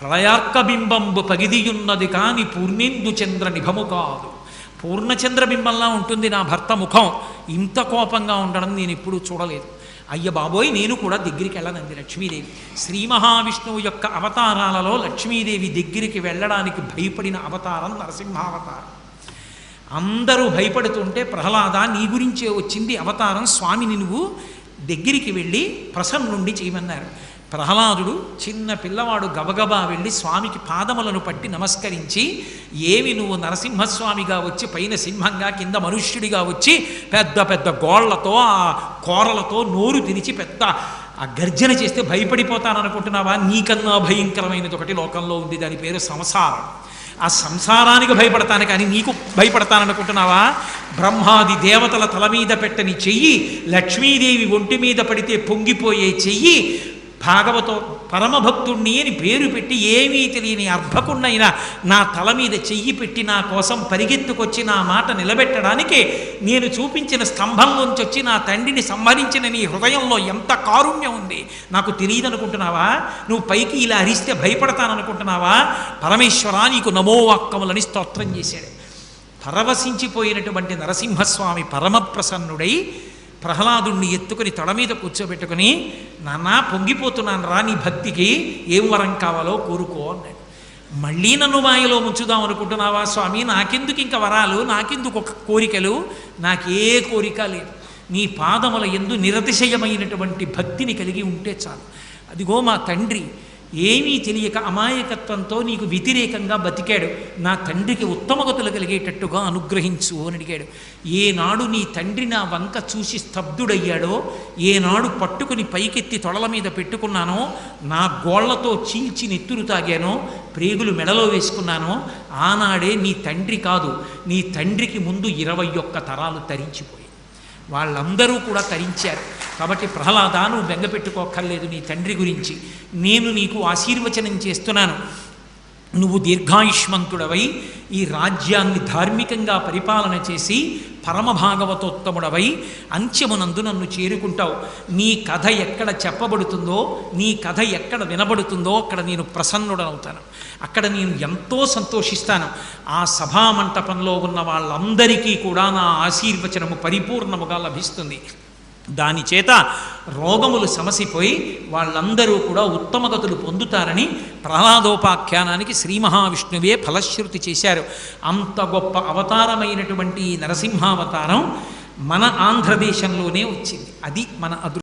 ప్రళయార్కబింబంబు పగిదియున్నది కాని పూర్ణేందు చంద్ర నిభము కాదు పూర్ణచంద్ర బింబంలా ఉంటుంది నా భర్త ముఖం ఇంత కోపంగా ఉండడం నేను ఎప్పుడూ చూడలేదు. అయ్య బాబోయ్ నేను కూడా దగ్గరికి వెళ్ళనంది లక్ష్మీదేవి. శ్రీ మహావిష్ణువు యొక్క అవతారాలలో లక్ష్మీదేవి దగ్గరికి వెళ్ళడానికి భయపడిన అవతారం నరసింహావతారం. అందరూ భయపడుతుంటే ప్రహ్లాద నీ గురించే వచ్చింది అవతారం స్వామిని నువ్వు దగ్గరికి వెళ్ళి ప్రసన్నుండి చేయమన్నారు. ప్రహ్లాదుడు చిన్న పిల్లవాడు గబగబా వెళ్ళి స్వామికి పాదములను పట్టి నమస్కరించి ఏమి నువ్వు నరసింహస్వామిగా వచ్చి పైన సింహంగా కింద మనుష్యుడిగా వచ్చి పెద్ద పెద్ద గోళ్ళతో ఆ కోరలతో నోరు తిరిచి పెద్ద ఆ గర్జన చేస్తే భయపడిపోతాననుకుంటున్నావా? నీకన్నా భయంకరమైనది ఒకటి లోకంలో ఉంది దాని పేరు సంసారం. ఆ సంసారానికి భయపడతాను కానీ నీకు భయపడతాననుకుంటున్నావా? బ్రహ్మాది దేవతల తల మీద పెట్టని చెయ్యి లక్ష్మీదేవి ఒంటి మీద పడితే పొంగిపోయే చెయ్యి భాగవతో పరమభక్తుణ్ణి అని పేరు పెట్టి ఏమీ తెలియని అర్భకుణ్ణైనా నా తల మీద చెయ్యి పెట్టి నా కోసం పరిగెత్తుకొచ్చి నా మాట నిలబెట్టడానికి నేను చూపించిన స్తంభంలోంచి వచ్చి నా తండ్రిని సంహరించిన నీ హృదయంలో ఎంత కారుణ్యం ఉంది. నాకు తెలియదనుకుంటున్నావా? నువ్వు పైకి ఇలా అరిస్తే భయపడతాననుకుంటున్నావా? పరమేశ్వరా నీకు నమోవాక్కములని స్తోత్రం చేశాడు. పరవశించిపోయినటువంటి నరసింహస్వామి పరమప్రసన్నుడై ప్రహ్లాదుణ్ణి ఎత్తుకుని తొడ మీద కూర్చోబెట్టుకుని నానా పొంగిపోతున్నాను రా నీ భక్తికి ఏం వరం కావాలో కోరుకో అన్నాడు. మళ్ళీ నన్ను మాయలో ముంచుదాం అనుకుంటున్నావా స్వామి? నాకెందుకు ఇంకా వరాలు? నాకెందుకు ఒక కోరికలు? నాకే కోరిక లేదు. నీ పాదముల ఎందు నిరతిశయమైనటువంటి భక్తిని కలిగి ఉంటే చాలు. అదిగో మా తండ్రి ఏమీ తెలియక అమాయకత్వంతో నీకు వ్యతిరేకంగా బతికాడు. నా తండ్రికి ఉత్తమగతులు కలిగేటట్టుగా అనుగ్రహించు అని అడిగాడు. ఏనాడు నీ తండ్రి నా వంక చూసి స్తబ్దుడయ్యాడో ఏనాడు పట్టుకుని పైకెత్తి తొడల మీద పెట్టుకున్నానో నా గోళ్ళతో చీల్చి నెత్తురు తాగానో ప్రేగులు మెడలో వేసుకున్నానో ఆనాడే నీ తండ్రి కాదు. నీ తండ్రికి ముందు ఇరవై ఒక్క తరాలు తరించిపోయి వాళ్ళందరూ కూడా తరించారు. కాబట్టి ప్రహ్లాద నువ్వు బెంగపెట్టుకోక్కర్లేదు నీ తండ్రి గురించి. నేను నీకు ఆశీర్వచనం చేస్తున్నాను. నువ్వు దీర్ఘాయుష్మంతుడవై ఈ రాజ్యాన్ని ధార్మికంగా పరిపాలన చేసి పరమభాగవతోత్తముడవై అంత్యమునందు నన్ను చేరుకుంటావు. నీ కథ ఎక్కడ చెప్పబడుతుందో నీ కథ ఎక్కడ వినబడుతుందో అక్కడ నేను ప్రసన్నుడనవుతాను. అక్కడ నేను ఎంతో సంతోషిస్తాను. ఆ సభామంటపంలో ఉన్న వాళ్ళందరికీ కూడా నా ఆశీర్వచనము పరిపూర్ణముగా లభిస్తుంది. దాని చేత రోగములు సమసిపోయి వాళ్ళందరూ కూడా ఉత్తమగతులు పొందుతారని ప్రహ్లాదోపాఖ్యానానికి శ్రీ మహావిష్ణువే ఫలశ్రుతి చేశారు. అంత గొప్ప అవతారమైనటువంటి ఈ నరసింహావతారం మన ఆంధ్రదేశంలోనే వచ్చింది. అది మన అదృష్టం.